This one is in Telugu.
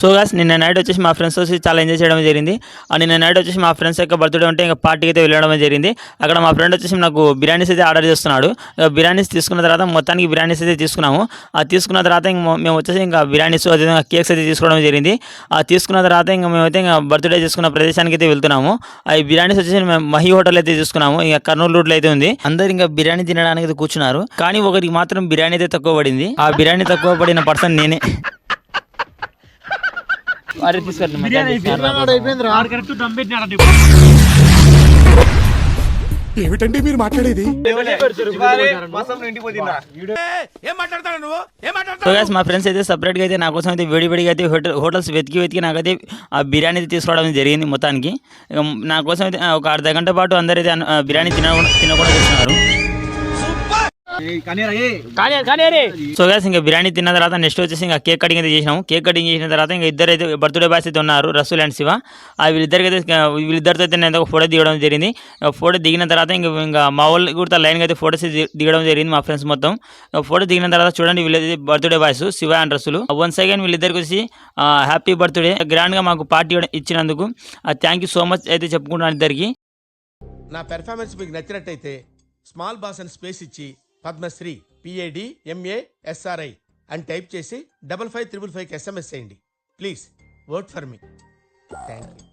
సో గాస్ నిన్న నైట్ వచ్చేసి మా ఫ్రెండ్స్ వచ్చి చాలా ఎంజాయ్ చేయడం జరిగింది. నిన్న నైట్ వచ్చేసి మా ఫ్రెండ్స్ యొక్క బర్త్డే ఉంటే ఇంకా పార్టీకి అయితే వెళ్ళడం జరిగింది. అక్కడ మా ఫ్రెండ్ వచ్చేసి నాకు బిర్యానీస్ అయితే ఆర్డర్ చేస్తున్నాడు. బిర్యానీస్ తీసుకున్న తర్వాత మొత్తానికి బిర్యానీస్ అయితే తీసుకున్నాము. ఆ తీసుకున్న తర్వాత ఇంక మేము వచ్చేసి ఇంకా బిర్యానీస్ అదేవిధంగా కేక్స్ అయితే తీసుకోవడం జరిగింది. ఆ తీసుకున్న తర్వాత ఇంకా మేమైతే ఇంకా బర్త్డే చేసుకున్న ప్రదేశానికి అయితే వెళ్తున్నాము. ఆ ఈ బిర్యానీస్ వచ్చేసి మేము మహి హోటల్ అయితే తీసుకున్నాము. ఇంకా కర్నూలు రోడ్లో అయితే ఉంది. అందరు ఇంకా బిర్యానీ తినడానికి అయితే కూర్చున్నారు. కానీ ఒకరికి మాత్రం బిర్యానీ అయితే తక్కువ పడింది. ఆ బిర్యానీ తక్కువ పడిన పర్సన్ నేనే. అరే ఏమిటండి మీరు మాట్లాడేది? మా ఫ్రెండ్స్ అయితే సపరేట్గా అయితే నా కోసం అయితే వేడి వేడిగా అయితే హోటల్ హోటల్స్ వెతికి వెతికి నాకైతే ఆ బిర్యానీ అయితే తీసుకురావడం జరిగింది మొత్తానికి. నా కోసం అయితే ఒక అర్ధ గంట పాటు అందరైతే అన్న- ఆ బిర్యానీ తినకుండా తినకుండా సో గైస్ ఇంకా బిర్యానీ తిన్న తర్వాత నెక్స్ట్ వచ్చేసి ఇంకా కేక్ కటింగ్ అయితే చేసినాము. కేక్ కటింగ్ చేసిన తర్వాత ఇంకా ఇద్దరు అయితే బర్త్డే బాయ్స్ అయితే ఉన్నారు రసూల్ అండ్ శివ ఆ వీళ్ళిద్దరికి అయితే వీళ్ళిద్దరితో అయితే నేను ఫోటో దిగడం జరిగింది. ఫోటో దిగిన తర్వాత ఇంకా ఇంకా మా వాళ్ళు కూడా లైన్గా అయితే ఫోటోస్ దిగడం జరిగింది మా ఫ్రెండ్స్ మొత్తం. ఫోటో దిగిన తర్వాత చూడండి వీళ్ళైతే birthday boys Shiva and Rasool one second వీళ్ళిద్దరికి వచ్చి హ్యాపీ బర్త్డే గ్రాండ్గా మాకు పార్టీ ఇచ్చినందుకు థ్యాంక్ యూ సో మచ్ అయితే చెప్పుకుంటున్నాను ఇద్దరికి. నా పెర్ఫార్మెన్స్ మీకు నచ్చినట్టయితే స్మాల్ బాస్ అని స్పేస్ ఇచ్చి పద్మశ్రీ పిఏడి ఎంఏ ఎస్ఆర్ఐ అని టైప్ చేసి డబల్ ఫైవ్ త్రిబుల్ ఫైవ్కి ఎస్ఎంఎస్ చేయండి. Please work for me thank you